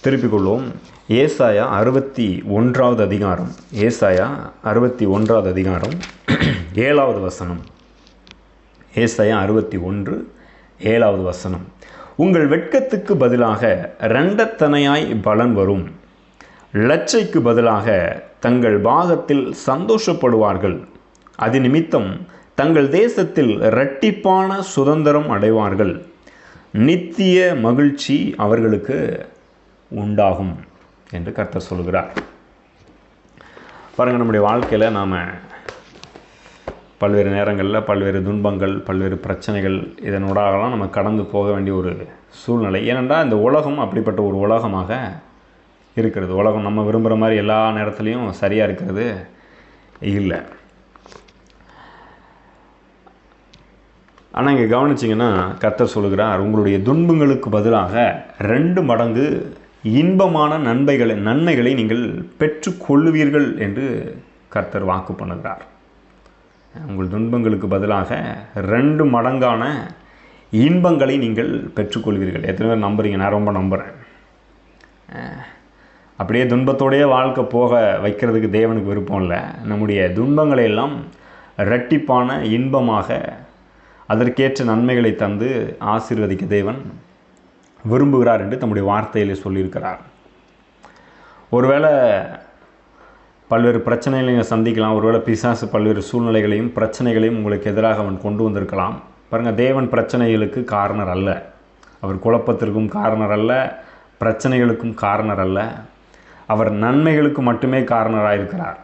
திருப்பிக் கொள்வோம் ஏசாயா அறுபத்தி ஒன்றாவது அதிகாரம். ஏசாயா அறுபத்தி ஒன்றாவது அதிகாரம். ஏழாவது வசனம். ஏசாயா அறுபத்தி ஒன்று ஏழாவது வசனம். உங்கள் வெட்கத்துக்கு பதிலாக ரெண்டத்தனையாய் பலன் வரும். லட்சைக்கு பதிலாக தங்கள் பாகத்தில் சந்தோஷப்படுவார்கள். அது நிமித்தம் தங்கள் தேசத்தில் இரட்டிப்பான சுதந்திரம் அடைவார்கள். நித்திய மகிழ்ச்சி அவர்களுக்கு உண்டாகும் என்று கர்த்தர் சொல்கிறார் பாருங்கள் நம்முடைய வாழ்க்கையில் நாம் பல்வேறு நேரங்களில் பல்வேறு துன்பங்கள் பல்வேறு பிரச்சனைகள் இதனூடாகலாம் நம்ம கடந்து போக வேண்டிய ஒரு சூழ்நிலை. ஏனென்றால் இந்த உலகம் அப்படிப்பட்ட ஒரு உலகமாக இருக்கிறது. உலகம் நம்ம விரும்புகிற மாதிரி எல்லா நேரத்துலையும் சரியாக இருக்கிறது இல்லை. ஆனால் இங்கே கவனிச்சிங்கன்னா கர்த்தர் சொல்கிறார் உங்களுடைய துன்பங்களுக்கு பதிலாக ரெண்டு மடங்கு இன்பமான நன்மைகளை நன்மைகளை நீங்கள் பெற்றுக்கொள்ளுவீர்கள் என்று கர்த்தர் வாக்கு பண்ணுகிறார். உங்கள் துன்பங்களுக்கு பதிலாக ரெண்டு மடங்கான இன்பங்களை நீங்கள் பெற்றுக்கொள்வீர்கள். எத்தனை பேர் நம்புறீங்க? நான் ரொம்ப நம்புகிறேன் அப்படியே துன்பத்தோடைய வாழ்க்கை போக வைக்கிறதுக்கு தேவனுக்கு விருப்பம் இல்லை. நம்முடைய துன்பங்களை எல்லாம் இரட்டிப்பான இன்பமாக அதற்கேற்ற நன்மைகளை தந்து ஆசீர்வதிக்க தேவன் விரும்புகிறார் என்று தம்முடைய வார்த்தையிலே சொல்லியிருக்கிறார். ஒருவேளை பல்வேறு பிரச்சனைகளை நீங்கள் சந்திக்கலாம். ஒருவேளை பிசாசு பல்வேறு சூழ்நிலைகளையும் பிரச்சனைகளையும் உங்களுக்கு எதிராக அவன் கொண்டு வந்திருக்கலாம். பாருங்கள் தேவன் பிரச்சனைகளுக்கு காரணர் அல்ல. அவர் குழப்பத்திற்கும் காரணர் அல்ல பிரச்சனைகளுக்கும் காரணர் அல்ல. அவர் நன்மைகளுக்கு மட்டுமே காரணராக இருக்கிறார்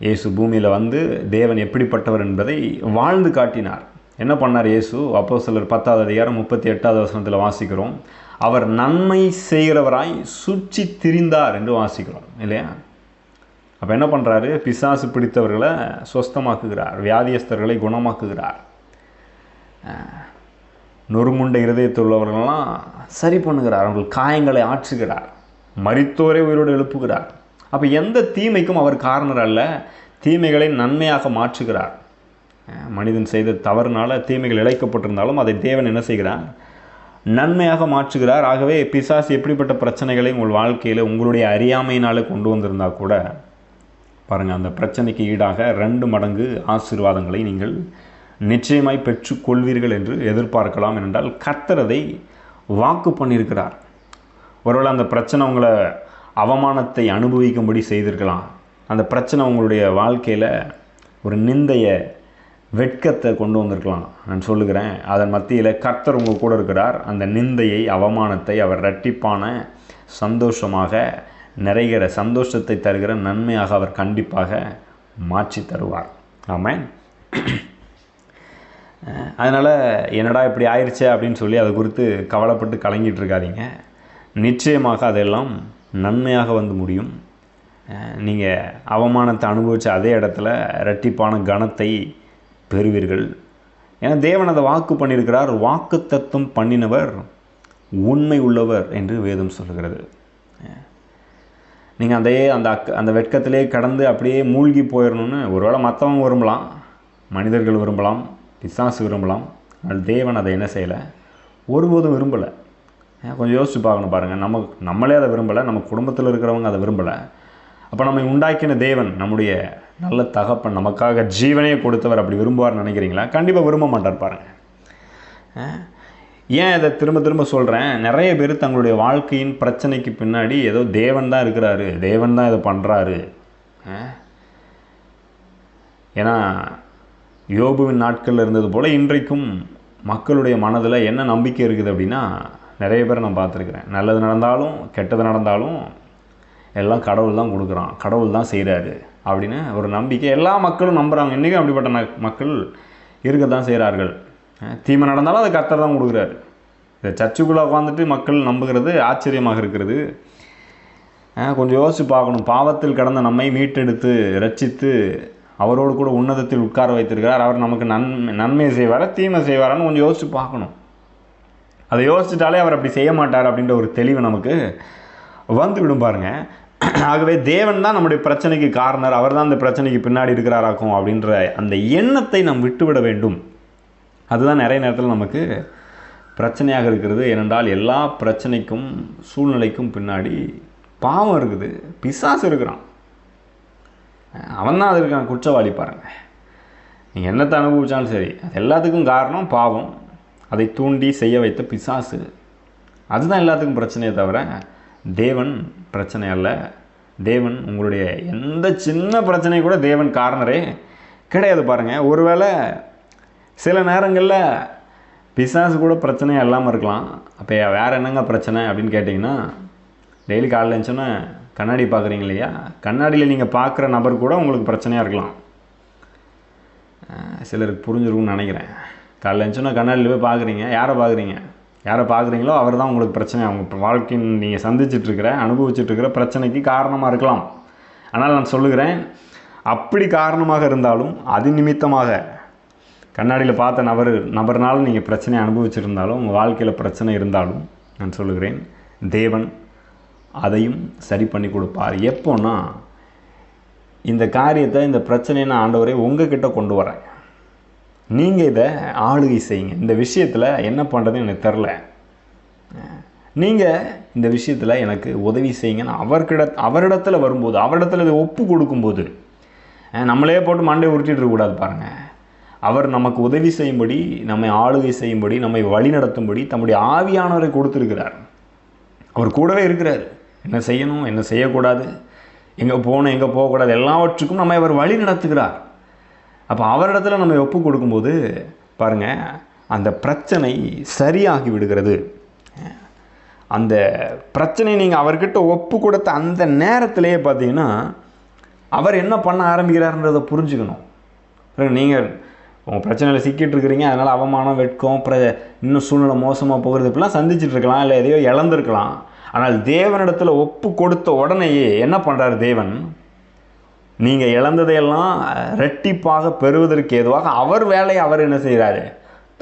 இயேசு பூமியில் வந்து தேவன் எப்படிப்பட்டவர் என்பதை வாழ்ந்து காட்டினார். என்ன பண்ணார் இயேசு? அப்போ சிலர் பத்தாவது அதிகாரம் முப்பத்தி எட்டாவது வசனத்தில் வாசிக்கிறோம். அவர் நன்மை செய்கிறவராய் சுற்றி திரிந்தார் என்று வாசிக்கிறோம் இல்லையா? அப்போ என்ன பண்ணுறாரு பிசாசு பிடித்தவர்களை சொஸ்தமாக்குகிறார் வியாதியஸ்தர்களை குணமாக்குகிறார். நொறுங்குண்ட இருதயத்துள்ளவர்களெல்லாம் சரி பண்ணுகிறார் அவர்கள் காயங்களை ஆற்றுகிறார் மரித்தோரை உயிரோடு எழுப்புகிறார். அப்போ எந்த தீமைக்கும் அவர் காரணர் அல்ல தீமைகளை நன்மையாக மாற்றுகிறார். மனிதன் செய்த தவறுனால தீமைகள் இழைக்கப்பட்டிருந்தாலும் அதை தேவன் என்ன செய்கிறார்? நன்மையாக மாற்றுகிறார். ஆகவே பிசாசு எப்படிப்பட்ட பிரச்சனைகளை உங்கள் வாழ்க்கையில் உங்களுடைய அறியாமையினால் கொண்டு வந்திருந்தா கூட பாருங்கள் அந்த பிரச்சனைக்கு ஈடாக ரெண்டு மடங்கு ஆசீர்வாதங்களை நீங்கள் நிச்சயமாய் பெற்றுக்கொள்வீர்கள் என்று எதிர்பார்க்கலாம். என்றால் கர்த்தரதை வாக்கு பண்ணியிருக்கிறார். ஒருவேளை அந்த பிரச்சனை உங்களை அவமானத்தை அனுபவிக்கும்படி செய்திருக்கலாம். அந்த பிரச்சனை உங்களுடைய வாழ்க்கையில் ஒரு நிந்தையை வெட்கத்தை கொண்டு வந்திருக்கலாம். நான் சொல்லுகிறேன் அதன் மத்தியில் கர்த்தர் உங்கள் கூட இருக்கிறார். அந்த நிந்தையை அவமானத்தை அவர் ரட்டிப்பான சந்தோஷமாக நிறைகிற சந்தோஷத்தை தருகிற நன்மையாக அவர் கண்டிப்பாக மாற்றி தருவார். ஆமாம் அதனால் என்னடா இப்படி ஆயிடுச்சே அப்படின்னு சொல்லி அதை குறித்து கவலைப்பட்டு கலங்கிட்டு இருக்காதீங்க. நிச்சயமாக அதெல்லாம் நன்மையாக வந்து முடியும். நீங்கள் அவமானத்தை அனுபவித்த அதே இடத்துல ரெட்டிப்பான கனத்தை பெறுவீர்கள். என தேவன் அதை வாக்கு பண்ணியிருக்கிறார். வாக்கு தத்துவம் பண்ணினவர் உண்மை உள்ளவர் என்று வேதம் சொல்கிறது நீங்கள் அதே அந்த அக் அந்த வெட்கத்திலே கடந்து அப்படியே மூழ்கி போயிடணும்னு ஒருவேளை மற்றவங்க விரும்பலாம் மனிதர்கள் விரும்பலாம் பிசாசு விரும்பலாம் ஆனால் தேவன் அதை என்ன செய்யலை? ஒருபோதும் விரும்பலை. கொஞ்சம் யோசிச்சு பார்க்கணும் பாருங்கள் நம்ம நம்மளே அதை விரும்பலை நம்ம குடும்பத்தில் இருக்கிறவங்க அதை விரும்பலை. அப்போ நம்ம உண்டாக்கின தேவன் நம்முடைய நல்ல தகப்பன் நமக்காக ஜீவனையே கொடுத்தவர் அப்படி விரும்புவார்னு நினைக்கிறீங்களா? கண்டிப்பாக விரும்ப மாட்டார் பாருங்கள் ஏன் இதை திரும்ப திரும்ப சொல்கிறேன் நிறைய பேர் தங்களுடைய வாழ்க்கையின் பிரச்சனைக்கு பின்னாடி ஏதோ தேவன் தான் இருக்கிறாரு தேவன் தான் இதை பண்ணுறாரு ஏன்னா யோபுவின் நாட்களில் இருந்தது போல் இன்றைக்கும் மக்களுடைய மனதில் என்ன நம்பிக்கை இருக்குது அப்படின்னா நிறைய பேர் நான் பார்த்துருக்குறேன். நல்லது நடந்தாலும் கெட்டது நடந்தாலும் எல்லாம் கடவுள் தான் கொடுக்குறான். கடவுள் தான் செய்கிறாரு அப்படின்னு ஒரு நம்பிக்கை. எல்லா மக்களும் நம்புகிறாங்க இன்றைக்கும் அப்படிப்பட்ட ந மக்கள் இருக்க தான் செய்கிறார்கள் தீமை நடந்தாலும் அதை கர்த்தர் தான் கொடுக்குறாரு. இந்த சர்ச்சுக்குள்ளே உட்காந்துட்டு மக்கள் நம்புகிறது ஆச்சரியமாக இருக்கிறது. கொஞ்சம் யோசித்து பார்க்கணும். பாவத்தில் கடந்த நம்மை மீட்டெடுத்து ரட்சித்து அவரோடு கூட உன்னதத்தில் உட்கார வைத்திருக்கிறார். அவர் நமக்கு நன்மை நன்மை செய்வாரா தீமை செய்வாரான்னு கொஞ்சம் யோசித்து பார்க்கணும். அதை யோசிச்சிட்டாலே அவர் அப்படி செய்ய மாட்டார் அப்படின்ற ஒரு தெளிவு நமக்கு வந்து விடும் பாருங்கள் ஆகவே தேவன் தான் நம்முடைய பிரச்சனைக்கு காரணர். அவர் தான் அந்த பிரச்சனைக்கு பின்னாடி இருக்கிறாராக்கும் அப்படின்ற அந்த எண்ணத்தை நாம் விட்டுவிட வேண்டும். அதுதான் நிறைய நேரத்தில் நமக்கு பிரச்சனையாக இருக்கிறது. ஏனென்றால் எல்லா பிரச்சனைக்கும் சூழ்நிலைக்கும் பின்னாடி பாவம் இருக்குது. பிசாசு இருக்கிறான். அவன் தான் அதற்கான குற்றவாளி பாருங்க. நீங்கள் என்னத்தை அனுபவிச்சாலும் சரி அது எல்லாத்துக்கும் காரணம் பாவம். அதை தூண்டி செய்ய வைத்த பிசாசு. அதுதான் எல்லாத்துக்கும் பிரச்சனையே தவிர தேவன் பிரச்சனை அல்ல. தேவன் உங்களுடைய எந்த சின்ன பிரச்சனை கூட தேவன் காரணரே கிடையாது பாருங்கள் ஒருவேளை சில நேரங்களில் பிசாசு கூட பிரச்சனையாக இல்லாமல் இருக்கலாம். அப்போ வேறு என்னங்க பிரச்சனை அப்படின்னு கேட்டிங்கன்னா டெய்லி காலையில் இருந்துச்சோன்னே கண்ணாடி பார்க்குறீங்க இல்லையா? கண்ணாடியில் நீங்கள் பார்க்குற நபர் கூட உங்களுக்கு பிரச்சனையாக இருக்கலாம். சிலருக்கு புரிஞ்சிருக்கும்னு நினைக்கிறேன். காலையில் இருந்துச்சோன்னா கண்ணாடியில் போய் பார்க்குறீங்க யாரை பார்க்குறீங்க யாரை பார்க்குறீங்களோ அவர் தான் உங்களுக்கு பிரச்சனை. அவங்க வாழ்க்கையின் நீங்கள் சந்திச்சிட்ருக்கிற அனுபவிச்சுட்ருக்கிற பிரச்சனைக்கு காரணமாக இருக்கலாம். ஆனால் நான் சொல்லுகிறேன் அப்படி காரணமாக இருந்தாலும் அது நிமித்தமாக கண்ணாடியில் பார்த்த நபர் நபர்னால நீங்கள் பிரச்சனையை அனுபவிச்சிருந்தாலும் உங்கள் வாழ்க்கையில் பிரச்சனை இருந்தாலும் நான் சொல்லுகிறேன் தேவன் அதையும் சரி பண்ணி கொடுப்பார். எப்போன்னா இந்த காரியத்தை இந்த பிரச்சனையை நான் ஆண்டவரை உங்ககிட்ட கொண்டு வரேன். நீங்கள் இதை ஆளுகை செய்யுங்க. இந்த விஷயத்தில் என்ன பண்ணுறதுன்னு எனக்கு தெரில நீங்கள் இந்த விஷயத்தில் எனக்கு உதவி செய்யுங்கன்னு அவர்கிட அவரிடத்தில் வரும்போது அவரிடத்துல இதை ஒப்பு கொடுக்கும்போது நம்மளே போட்டு மண்டை உருட்டிட்டு இருக்கக்கூடாது பாருங்கள் அவர் நமக்கு உதவி செய்யும்படி நம்மை ஆளுகை செய்யும்படி நம்மை வழிநடத்தும்படி தம்முடைய ஆவியானவரை கொடுத்துருக்கிறார். அவர் கூடவே இருக்கிறார். என்ன செய்யணும் என்ன செய்யக்கூடாது? எங்கே போகணும் எங்கே போகக்கூடாது? எல்லாவற்றுக்கும் நம்மை அவர் வழி நடத்துகிறார். அப்போ அவரிடத்துல நம்ம ஒப்பு கொடுக்கும்போது பாருங்கள் அந்த பிரச்சனை சரியாகி விடுகிறது. அந்த பிரச்சனை நீங்கள் அவர்கிட்ட ஒப்பு கொடுத்த அந்த நேரத்திலேயே பார்த்தீங்கன்னா அவர் என்ன பண்ண ஆரம்பிக்கிறாருன்றதை புரிஞ்சுக்கணும். நீங்கள் உங்கள் பிரச்சனையில் சிக்கிட்டு இருக்கிறீங்க அதனால் அவமானம் வெட்கம் பிர இன்னும் சூழ்நிலை மோசமாக போகிறது இப்படிலாம் சந்திச்சிட்டு இருக்கலாம் இல்லை எதையோ இழந்திருக்கலாம். ஆனால் தேவனிடத்தில் ஒப்பு கொடுத்த உடனேயே என்ன பண்ணுறாரு தேவன்? நீங்கள் இழந்ததையெல்லாம் ரெட்டிப்பாக பெறுவதற்கு ஏதுவாக அவர் வேலையை அவர் என்ன செய்கிறாரு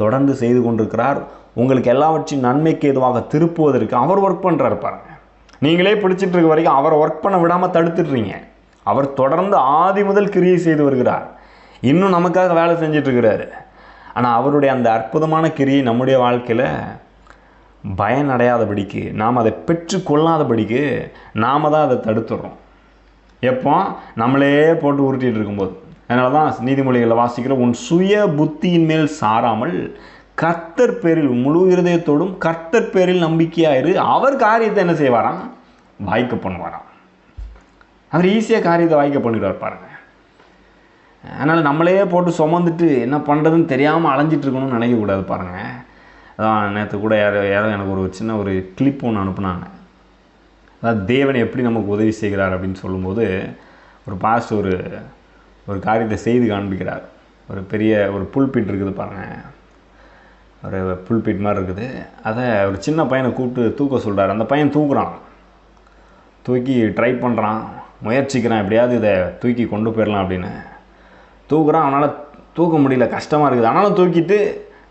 தொடர்ந்து செய்து கொண்டிருக்கிறார். உங்களுக்கு எல்லாவற்றையும் நன்மைக்கு ஏதுவாக திருப்புவதற்கு அவர் ஒர்க் பண்ணுறாரு பாருங்கள் நீங்களே பிடிச்சிட்டு இருக்க வரைக்கும் அவரை ஒர்க் பண்ண விடாமல் தடுத்துடுறீங்க. அவர் தொடர்ந்து ஆதி முதல் கிரியை செய்து வருகிறார். இன்னும் நமக்காக வேலை செஞ்சிட்ருக்கிறாரு ஆனால் அவருடைய அந்த அற்புதமான கிரியை நம்முடைய வாழ்க்கையில் பயனடையாதபடிக்கு நாம் அதை பெற்றுக்கொள்ளாதபடிக்கு நாம் தான் அதை தடுத்துடுறோம். எப்போ? நம்மளே போட்டு உருட்டிகிட்டு இருக்கும்போது. அதனால தான் நீதிமொழிகளில் வாசிக்கிற உன் சுய புத்தியின் மேல் சாராமல் கர்த்தர் பேரில் முழு இருதயத்தோடும் கர்த்தர் பேரில் நம்பிக்கையாயிரு. அவர் காரியத்தை என்ன செய்வாராம்? வாய்க்க பண்ணுவாராம். அவர் ஈஸியாக காரியத்தை வாய்க்க பண்ணிடுவார் பாருங்க. அதனால் நம்மளே போட்டு சுமந்துட்டு என்ன பண்ணுறதுன்னு தெரியாமல் அலைஞ்சிட்டு இருக்கணும்னு நினைக்கக்கூடாது பாருங்கள் அதான் நேற்று கூட யாரோ யாரோ எனக்கு ஒரு சின்ன ஒரு கிளிப் ஒன்று அனுப்புனாங்க. அதாவது தேவன் எப்படி நமக்கு உதவி செய்கிறார் அப்படின்னு சொல்லும்போது ஒரு பாஸ்ட் ஒரு ஒரு காரியத்தை செய்து காண்பிக்கிறார். ஒரு பெரிய ஒரு புல்பிட் இருக்குது பாருங்கள் ஒரு புல்பிட் மாதிரி இருக்குது. அதை ஒரு சின்ன பையனை கூப்பிட்டு தூக்க சொல்கிறார் அந்த பையன் தூக்குறான். தூக்கி ட்ரை பண்ணுறான் முயற்சிக்கிறான். எப்படியாவது இதை தூக்கி கொண்டு போயிடலாம் அப்படின்னு. தூக்குறான். அவனால் தூக்க முடியல. கஷ்டமாக இருக்குது. ஆனாலும் தூக்கிட்டு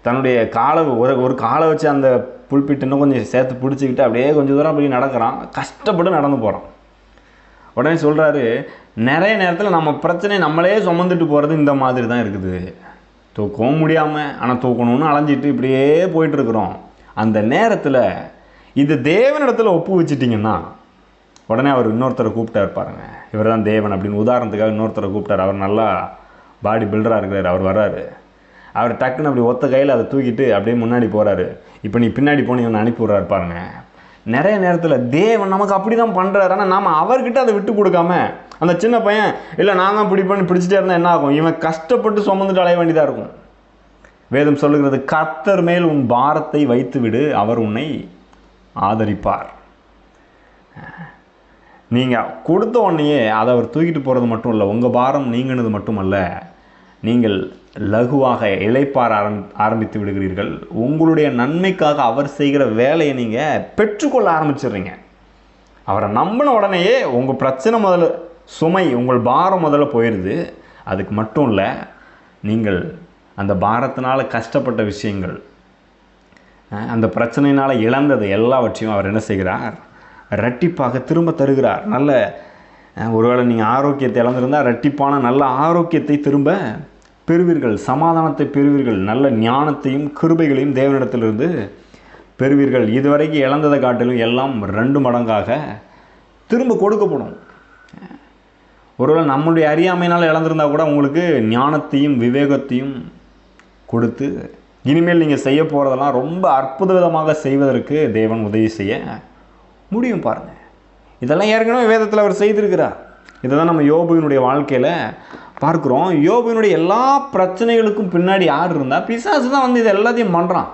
தன்னுடைய காலை ஒரு ஒரு காலை வச்சு அந்த புல்பிட்டு இன்னும் கொஞ்சம் சேர்த்து பிடிச்சிக்கிட்டு அப்படியே கொஞ்சம் தூரம் போய் நடக்கிறான். கஷ்டப்பட்டு நடந்து போகிறான் உடனே சொல்கிறாரு நிறைய நேரத்தில் நம்ம பிரச்சனை நம்மளே சுமந்துட்டு போகிறது இந்த மாதிரி தான் இருக்குது. தூக்கவும் முடியாமல் ஆனால் தூக்கணும்னு அலைஞ்சிட்டு இப்படியே போயிட்டுருக்குறோம். அந்த நேரத்தில் இது தேவனிடத்தில் ஒப்பு வச்சிட்டிங்கன்னா உடனே அவர் இன்னொருத்தரை கூப்பிட்டார் பாருங்க. இவர் தான் தேவன் அப்படின்னு உதாரணத்துக்காக இன்னொருத்தரை கூப்பிட்டார். அவர் நல்லா பாடி பில்டராக இருக்கிறார். அவர் வர்றாரு. அவர் டக்குன்னு அப்படி ஒத்த கையில் அதை தூக்கிட்டு அப்படியே முன்னாடி போகிறாரு இப்போ நீ பின்னாடி போன இவனை அனுப்பி விட்றாரு பாருங்க. நிறைய நேரத்தில் தேவன் நமக்கு அப்படி தான் பண்ணுறாரு ஆனால் நாம் அவர்கிட்ட அதை விட்டு கொடுக்காம அந்த சின்ன பையன் இல்லை நான் தான் பிடி பண்ணி பிடிச்சிட்டே இருந்தால் என்ன ஆகும்? இவன் கஷ்டப்பட்டு சுமந்துட்டு அலைய வேண்டியதாக இருக்கும். வேதம் சொல்லுகிறது கர்த்தர் மேல் உன் பாரத்தை வைத்துவிடு அவர் உன்னை ஆதரிப்பார். நீங்கள் கொடுத்த உடனேயே அதை அவர் தூக்கிட்டு போகிறது மட்டும் இல்லை உங்கள் பாரம் நீங்கினது மட்டுமல்ல நீங்கள் லகுவாக இழைப்பார ஆரம் ஆரம்பித்து விடுகிறீர்கள். உங்களுடைய நன்மைக்காக அவர் செய்கிற வேலையை நீங்கள் பெற்றுக்கொள்ள ஆரம்பிச்சிடுறீங்க. அவரை நம்பின உடனேயே உங்கள் பிரச்சனை முதல்ல சுமை உங்கள் பாரம் முதல்ல போயிடுது அதுக்கு மட்டும் இல்லை நீங்கள் அந்த பாரத்தினால் கஷ்டப்பட்ட விஷயங்கள் அந்த பிரச்சனையினால் இழந்தது எல்லாவற்றையும் அவர் என்ன செய்கிறார்? ரெட்டிப்பாக திரும்ப தருகிறார். நல்ல ஒருவேளை நீங்கள் ஆரோக்கியத்தை இழந்திருந்தால் ரெட்டிப்பான நல்ல ஆரோக்கியத்தை திரும்ப பெறுவீர்கள் சமாதானத்தை பெறுவீர்கள் நல்ல ஞானத்தையும் கிருபைகளையும் தேவனிடத்திலிருந்து பெறுவீர்கள். இதுவரைக்கும் இழந்ததை காட்டிலும் எல்லாம் ரெண்டு மடங்காக திரும்ப கொடுக்கப்படும். ஒருவேளை நம்முடைய அறியாமையினால் இழந்திருந்தா கூட உங்களுக்கு ஞானத்தையும் விவேகத்தையும் கொடுத்து இனிமேல் நீங்கள் செய்ய போகிறதெல்லாம் ரொம்ப அற்புத விதமாக செய்வதற்கு தேவன் உதவி செய்ய முடியும் பாருங்கள் இதெல்லாம் ஏற்கனவே வேதத்தில் அவர் செய்திருக்கிறார். இதை தான் நம்ம யோபுவினுடைய வாழ்க்கையில் பார்க்குறோம். யோபுவினுடைய எல்லா பிரச்சனைகளுக்கும் பின்னாடி யார் இருந்தால் பிசாசு தான் வந்து இது எல்லாத்தையும் பண்ணுறான்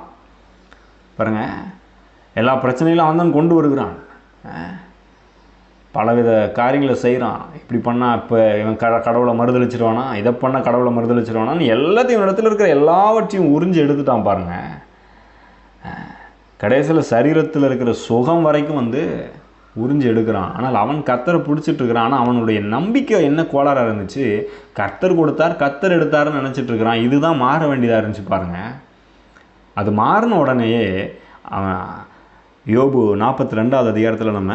பாருங்கள் எல்லா பிரச்சனைகளும் அவன் தான் கொண்டு வருகிறான். பலவித காரியங்களை செய்கிறான் இப்படி பண்ணால் இப்போ இவன் கட கடவுளை மறுதளிச்சிருவானா இதை பண்ணால் கடவுளை மறுதளிச்சிருவானான்னு எல்லாத்தையும் இடத்துல இருக்கிற எல்லாவற்றையும் உறிஞ்சு எடுத்துட்டான் பாருங்கள் கடைசியில் சரீரத்தில் இருக்கிற சுகம் வரைக்கும் வந்து உறிஞ்சு எடுக்கிறான். ஆனால் அவன் கத்தரை பிடிச்சிட்டு இருக்கிறான். ஆனால் அவனுடைய நம்பிக்கை என்ன கோளாறாக இருந்துச்சு? கத்தர் கொடுத்தார் கத்தர் எடுத்தாருன்னு நினச்சிட்டு இருக்கிறான். இதுதான் மாற வேண்டியதாக இருந்துச்சு பாருங்க. அது மாறின உடனேயே அவன் யோபு நாற்பத்தி ரெண்டாவது அதிகாரத்தில் நம்ம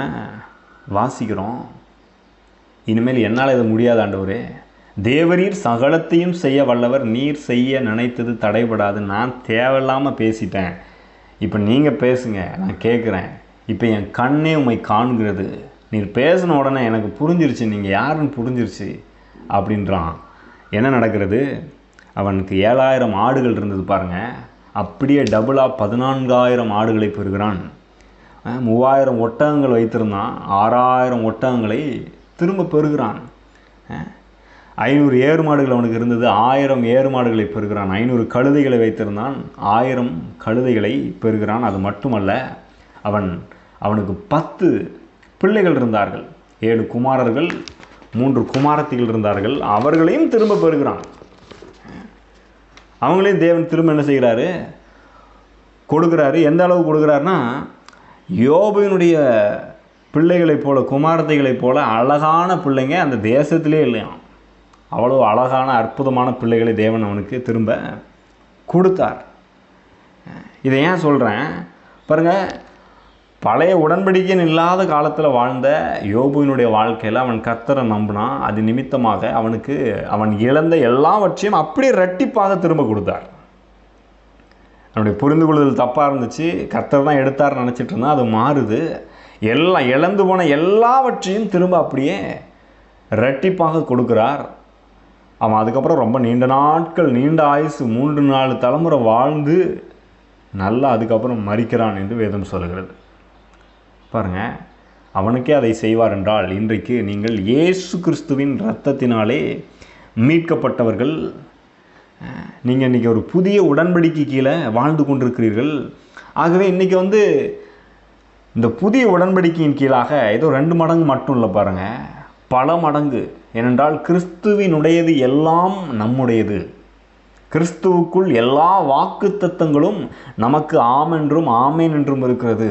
வாசிக்கிறோம். இனிமேல் என்னால் இது முடியாது ஆண்டவரே. தேவரீர் சகலத்தையும் செய்ய வல்லவர் நீர் செய்ய நினைத்தது தடைபடாது. நான் தேவையில்லாமல் பேசிட்டேன். இப்போ நீங்கள் பேசுங்க நான் கேட்குறேன் இப்போ என் கண்ணே உம்மை காண்கிறது. நீர் பேசின உடனே எனக்கு புரிஞ்சிருச்சு நீங்கள் யாருன்னு புரிஞ்சிருச்சு அப்படின்றான். என்ன நடக்கிறது? அவனுக்கு ஏழாயிரம் ஆடுகள் இருந்தது பாருங்கள் அப்படியே டபுளாக பதினான்காயிரம் ஆடுகளை பெறுகிறான். மூவாயிரம் ஒட்டகங்கள் வைத்திருந்தான். ஆறாயிரம் ஒட்டகங்களை திரும்ப பெறுகிறான். ஐநூறு ஏறு மாடுகள் அவனுக்கு இருந்தது. ஆயிரம் ஏறு மாடுகளை பெறுகிறான். ஐநூறு கழுதைகளை வைத்திருந்தான். ஆயிரம் கழுதைகளை பெறுகிறான். அது மட்டுமல்ல அவன் அவனுக்கு பத்து பிள்ளைகள் இருந்தார்கள். ஏழு குமாரர்கள் மூன்று குமாரத்திகள் இருந்தார்கள். அவர்களையும் திரும்ப பெறுகிறான். அவங்களையும் தேவன் திரும்ப என்ன செய்கிறாரு? கொடுக்குறாரு. எந்த அளவு கொடுக்குறாருன்னா யோபுவினுடைய பிள்ளைகளைப் போல குமாரத்தைகளைப் போல அழகான பிள்ளைங்க அந்த தேசத்திலே இல்லையாம் அவ்வளோ அழகான அற்புதமான பிள்ளைகளை தேவன் அவனுக்கு திரும்ப கொடுத்தார். இதை ஏன் சொல்கிறேன் பாருங்கள் பழைய உடன்படிக்கையின் இல்லாத காலத்தில் வாழ்ந்த யோபுவினுடைய வாழ்க்கையில் அவன் கர்த்தரை நம்பினான். அது நிமித்தமாக அவனுக்கு அவன் இழந்த எல்லாவற்றையும் அப்படியே ரெட்டிப்பாக திரும்ப கொடுத்தார். அவனுடைய புரிந்து கொள்ளுதல் தப்பாக இருந்துச்சு. கர்த்தர் தான் எடுத்தார் நினச்சிட்டு இருந்தான் அது மாறுது. எல்லாம் இழந்து போன எல்லாவற்றையும் திரும்ப அப்படியே ரெட்டிப்பாக கொடுக்குறார். அவன் அதுக்கப்புறம் ரொம்ப நீண்ட நாட்கள் நீண்ட ஆயுசு மூன்று நாலு தலைமுறை வாழ்ந்து நல்லா அதுக்கப்புறம் மறிக்கிறான் என்று வேதம் சொல்கிறது. பாருங்கள் அவனுக்கே அதை செய்வார் என்றால் இன்றைக்கு நீங்கள் இயேசு கிறிஸ்துவின் இரத்தத்தினாலே மீட்கப்பட்டவர்கள் நீங்கள் இன்றைக்கி ஒரு புதிய உடன்படிக்கை கீழே வாழ்ந்து கொண்டிருக்கிறீர்கள். ஆகவே இன்றைக்கி வந்து இந்த புதிய உடன்படிக்கையின் கீழாக ஏதோ ரெண்டு மடங்கு மட்டும் இல்லை பாருங்கள் பல மடங்கு. ஏனென்றால் கிறிஸ்துவினுடையது எல்லாம் நம்முடையது. கிறிஸ்துவுக்குள் எல்லா வாக்குத்தத்தங்களும் நமக்கு ஆமென்றும் ஆமேன் என்றும் இருக்கிறது.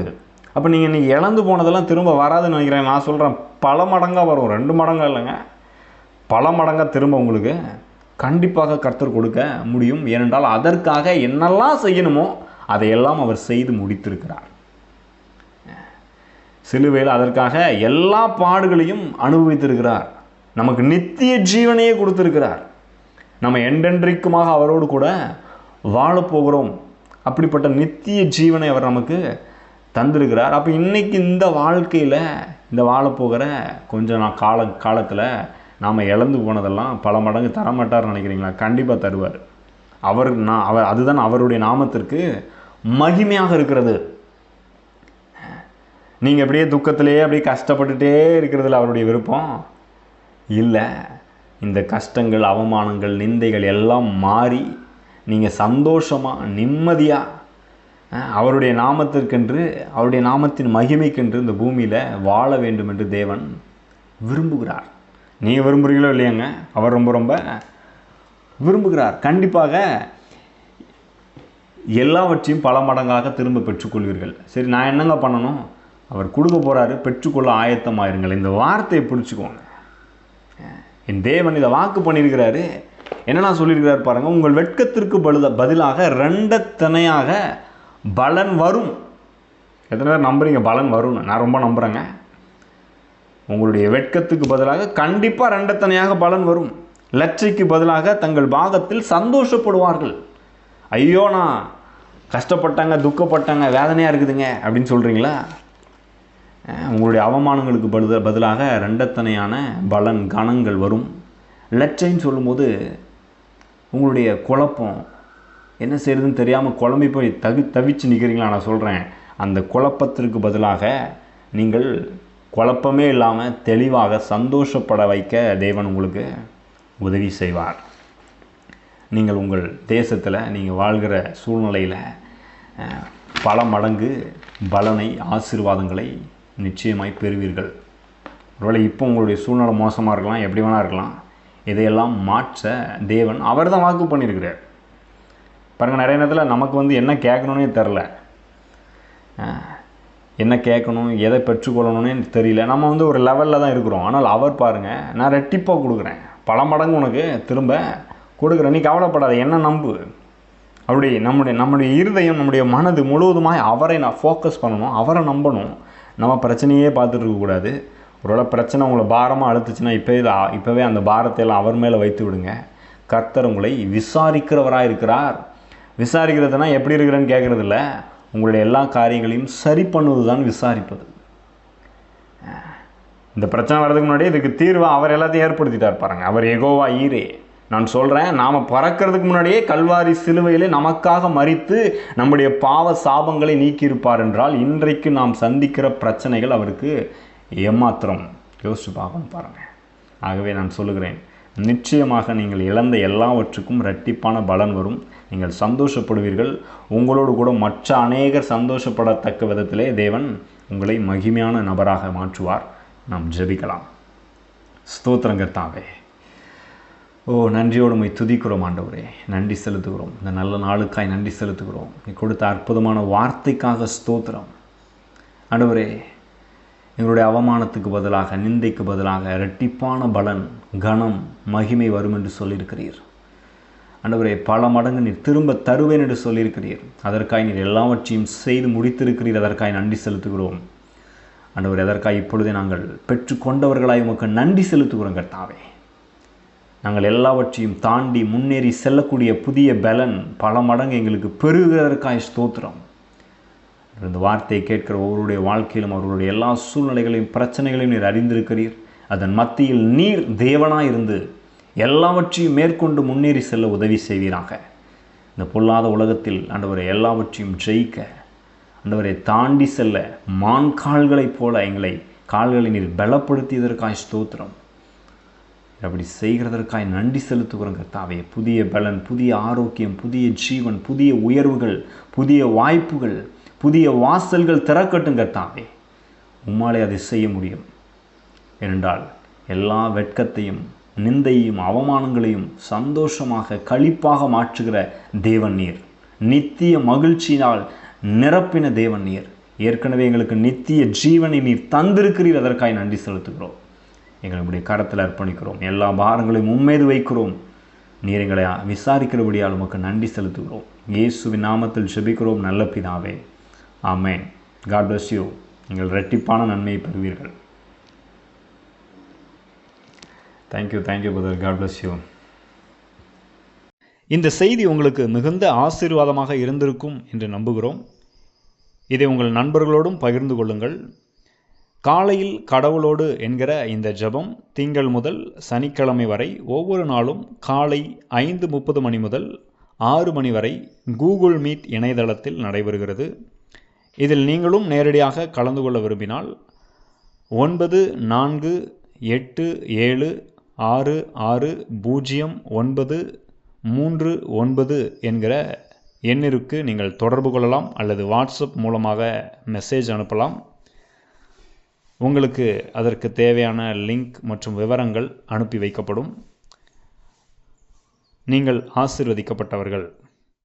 அப்போ நீங்கள் இன்றைக்கி இழந்து போனதெல்லாம் திரும்ப வராதுன்னு நினைக்கிறேன். நான் சொல்கிறேன் பல மடங்காக வரும். ரெண்டு மடங்காக இல்லைங்க. பல மடங்காக திரும்ப உங்களுக்கு கண்டிப்பாக கர்த்தர் கொடுக்க முடியும். ஏனென்றால் அதற்காக என்னெல்லாம் செய்யணுமோ அதையெல்லாம் அவர் செய்து முடித்திருக்கிறார். சிலுவையில் அதற்காக எல்லா பாடுகளையும் அனுபவித்திருக்கிறார். நமக்கு நித்திய ஜீவனையே கொடுத்திருக்கிறார். நம்ம என்றென்றைக்குமாக அவரோடு கூட வாழப்போகிறோம் அப்படிப்பட்ட நித்திய ஜீவனை அவர் நமக்கு தந்திருக்கிறார். அப்போ இன்றைக்கி இந்த வாழ்க்கையில் இந்த வாழப்போகிற கொஞ்சம் நான் கால காலத்தில் நாம் இழந்து போனதெல்லாம் பல மடங்கு தரமாட்டார்னு நினைக்கிறீங்களா? கண்டிப்பாக தருவார். அவர் நான் அவர் அதுதான் அவருடைய நாமத்திற்கு மகிமையாக இருக்கிறது. நீங்கள் அப்படியே துக்கத்திலேயே அப்படியே கஷ்டப்பட்டுட்டே இருக்கிறதுல அவருடைய விருப்பம் இல்லை. இந்த கஷ்டங்கள் அவமானங்கள் நிந்தைகள் எல்லாம் மாறி நீங்கள் சந்தோஷமாக நிம்மதியாக அவருடைய நாமத்திற்கென்று அவருடைய நாமத்தின் மகிமைக்கென்று இந்த பூமியில் வாழ வேண்டும் என்று தேவன் விரும்புகிறார். நீங்கள் விரும்புகிறீங்களோ இல்லையாங்க? அவர் ரொம்ப ரொம்ப விரும்புகிறார். கண்டிப்பாக எல்லாவற்றையும் பல மடங்காக திரும்ப பெற்றுக்கொள்வீர்கள். சரி நான் என்னங்க பண்ணணும்? அவர் கொடுக்க போகிறாரு பெற்றுக்கொள்ள ஆயத்தமாயிருங்கள். இந்த வார்த்தையை பிடிச்சிக்கோங்க என் தேவன் இதை வாக்கு பண்ணியிருக்கிறாரு. என்னென்ன சொல்லியிருக்கிறார் பாருங்கள் உங்கள் வெட்கத்திற்கு பழுத பதிலாக ரெண்டத்தனையாக பலன் வரும். எத்தனை பேர் நம்புறீங்க? பலன் வரும்னு. நான் ரொம்ப நம்புகிறேங்க உங்களுடைய வெட்கத்துக்கு பதிலாக கண்டிப்பாக ரெண்டத்தனையாக பலன் வரும். லட்சைக்கு பதிலாக தங்கள் பாகத்தில் சந்தோஷப்படுவார்கள். ஐயோ நான் கஷ்டப்பட்டாங்க துக்கப்பட்டாங்க வேதனையாக இருக்குதுங்க அப்படின்னு சொல்கிறீங்களா உங்களுடைய அவமானங்களுக்கு பதில பதிலாக ரெண்டத்தனையான பலன் கணங்கள் வரும். லட்சைன்னு சொல்லும்போது உங்களுடைய குழப்பம் என்ன செய்கிறதுன்னு தெரியாமல் குழம்பி போய் தவி தவிச்சு நிற்கிறீங்களா நான் சொல்கிறேன் அந்த குழப்பத்திற்கு பதிலாக நீங்கள் குழப்பமே இல்லாமல் தெளிவாக சந்தோஷப்பட வைக்க தேவன் உங்களுக்கு உதவி செய்வார். நீங்கள் உங்கள் தேசத்தில் நீங்கள் வாழ்கிற சூழ்நிலையில் பல மடங்கு பலனை ஆசீர்வாதங்களை நிச்சயமாய் பெறுவீர்கள். ஒருவேளை இப்போ உங்களுடைய சூழ்நிலை மோசமாக இருக்கலாம் எப்படி வேணா இருக்கலாம் இதையெல்லாம் மாற்ற தேவன் அவர் தான் வாக்கு பண்ணியிருக்கிறார். பாருங்கள் நிறைய நேரத்தில் நமக்கு வந்து என்ன கேட்கணுன்னே தெரில என்ன கேட்கணும் எதை பெற்றுக்கொள்ளணும்னே தெரியல. நம்ம வந்து ஒரு லெவலில் தான் இருக்கிறோம். ஆனால் அவர் பாருங்கள் நான் ரெட்டிப்பாக கொடுக்குறேன். பல மடங்கு உனக்கு திரும்ப கொடுக்குறேன். நீ கவலைப்படாத என்ன நம்பு? அப்படி நம்முடைய நம்முடைய இருதயம் நம்முடைய மனது முழுவதுமாக அவரை நான் ஃபோக்கஸ் பண்ணணும் அவரை நம்பணும். நம்ம பிரச்சனையே பார்த்துட்டு இருக்கக்கூடாது ஒருவேளை பிரச்சனை உங்களை பாரமாக அழுத்துச்சுன்னா இப்போவே இப்போவே அந்த பாரத்தை எல்லாம் அவர் மேலே வைத்து விடுங்க. கர்த்தர் உங்களை விசாரிக்கிறவராக இருக்கிறார் விசாரிக்கிறதுனா எப்படி இருக்கிறேன்னு கேட்குறது உங்களுடைய எல்லா காரியங்களையும் சரி பண்ணுவது தான் விசாரிப்பது. இந்த பிரச்சனை வர்றதுக்கு முன்னாடி இதுக்கு தீர்வாக அவர் எல்லாத்தையும் ஏற்படுத்திட்டார் பாருங்க. அவர் எகோவா ஈரே. நான் சொல்கிறேன் நாம் பறக்கிறதுக்கு முன்னாடியே கல்வாரி சிலுவையிலே நமக்காக மறித்து நம்முடைய பாவ சாபங்களை நீக்கியிருப்பார் என்றால் இன்றைக்கு நாம் சந்திக்கிற பிரச்சனைகள் அவருக்கு ஏமாத்திரம். யோசிச்சு பார்க்கணும் பாருங்கள் ஆகவே நான் சொல்லுகிறேன் நிச்சயமாக நீங்கள் இழந்த எல்லாவற்றுக்கும் இரட்டிப்பான பலன் வரும். நீங்கள் சந்தோஷப்படுவீர்கள். உங்களோடு கூட மற்ற அநேகர் சந்தோஷப்படத்தக்க விதத்திலே தேவன் உங்களை மகிமையான நபராக மாற்றுவார். நாம் ஜெபிக்கலாம். ஸ்தோத்திரங்கர்த்தாவே ஓ நன்றியோடு போய் துதிக்கிறோம் ஆண்டவரே. நன்றி செலுத்துகிறோம். இந்த நல்ல நாளுக்காய் நன்றி செலுத்துகிறோம். நீ கொடுத்த அற்புதமான வார்த்தைக்காக ஸ்தோத்திரம். ஆண்டவரே எங்களுடைய அவமானத்துக்கு பதிலாக நிந்தைக்கு பதிலாக இரட்டிப்பான பலன் கனம் மகிமை வரும் என்று சொல்லியிருக்கிறீர். ஆண்டவரே பல மடங்கு நீர் திரும்ப தருவேன் என்று சொல்லியிருக்கிறீர். அதற்காய் நீர் எல்லாவற்றையும் செய்து முடித்திருக்கிறீர். அதற்காய் நன்றி செலுத்துகிறோம். ஆண்டவர் எதற்காக இப்பொழுதே நாங்கள் பெற்றுக்கொண்டவர்களாய் உமக்கு நன்றி செலுத்துகிறோம் கர்த்தாவே. நாங்கள் எல்லாவற்றையும் தாண்டி முன்னேறி செல்லக்கூடிய புதிய பலன் பல மடங்கு எங்களுக்கு பெருகிறதற்காய் ஸ்தோத்திரம். இந்த வார்த்தையை கேட்கிற ஒவ்வொருடைய வாழ்க்கையிலும் அவர்களுடைய எல்லா சூழ்நிலைகளையும் பிரச்சனைகளையும் நீர் அறிந்திருக்கிறீர். அதன் மத்தியில் நீர் தேவனாக இருந்து எல்லாவற்றையும் மேற்கொண்டு முன்னேறி செல்ல உதவி செய்வீராக. இந்த பொல்லாத உலகத்தில் ஆண்டவரை எல்லாவற்றையும் ஜெயிக்க ஆண்டவரை தாண்டி செல்ல மான் கால்களைப் போல எங்களை கால்களை நீர் பலப்படுத்தியதற்காய் ஸ்தோத்திரம். அப்படி செய்கிறதற்காய் நன்றி செலுத்துகிறோம் கர்த்தாவே. புதிய பலன் புதிய ஆரோக்கியம் புதிய ஜீவன் புதிய உயர்வுகள் புதிய வாய்ப்புகள் புதிய வாசல்கள் திறக்கட்டும் கர்த்தாவே உம்மாலே அதை செய்ய முடியும். ஏனென்றால் எல்லா வெட்கத்தையும் நிந்தையும் அவமானங்களையும் சந்தோஷமாக கழிப்பாக மாற்றுகிற தேவன் நீர். நித்திய மகிழ்ச்சியினால் நிரப்பின தேவன் நீர். ஏற்கனவே எங்களுக்கு நித்திய ஜீவனை நீர் தந்திருக்கிறீர். அதற்காய் நன்றி செலுத்துகிறோம். எங்களுடைய கரத்தில் அர்ப்பணிக்கிறோம். எல்லா பாரங்களையும் உம்மீது வைக்கிறோம். நீர் எங்களை விசாரிக்கிறபடியால் உமக்கு நன்றி செலுத்துகிறோம். இயேசுவின் நாமத்தில் ஜெபிக்கிறோம். நல்ல பிதாவே. ஆமென். காட் பிளஸ் யூ நீங்கள் ரெட்டிப்பான நன்மையை பெறுவீர்கள். Thank you thank you brother God bless you இந்த செய்தி உங்களுக்கு மிகுந்த ஆசீர்வாதமாக இருந்திருக்கும் என்று நம்புகிறோம். இதை உங்கள் நண்பர்களோடும் பகிர்ந்து கொள்ளுங்கள். காலையில் கடவுளோடு என்கிற இந்த ஜெபம் திங்கள் முதல் சனிக்கிழமை வரை ஒவ்வொரு நாளும் காலை ஐந்து முப்பது மணி முதல் ஆறு மணி வரை கூகுள் மீட் இணையதளத்தில் நடைபெறுகிறது. இதில் நீங்களும் நேரடியாக கலந்து கொள்ள விரும்பினால் ஒன்பது நான்கு எட்டு ஏழு ஆறு ஆறு பூஜ்ஜியம் ஒன்பது மூன்று ஒன்பது என்கிற எண்ணிற்கு நீங்கள் தொடர்பு கொள்ளலாம் அல்லது வாட்ஸ்அப் மூலமாக மெசேஜ் அனுப்பலாம். உங்களுக்கு அதற்கு தேவையான லிங்க் மற்றும் விவரங்கள் அனுப்பி வைக்கப்படும். நீங்கள் ஆசிர்வதிக்கப்பட்டவர்கள்.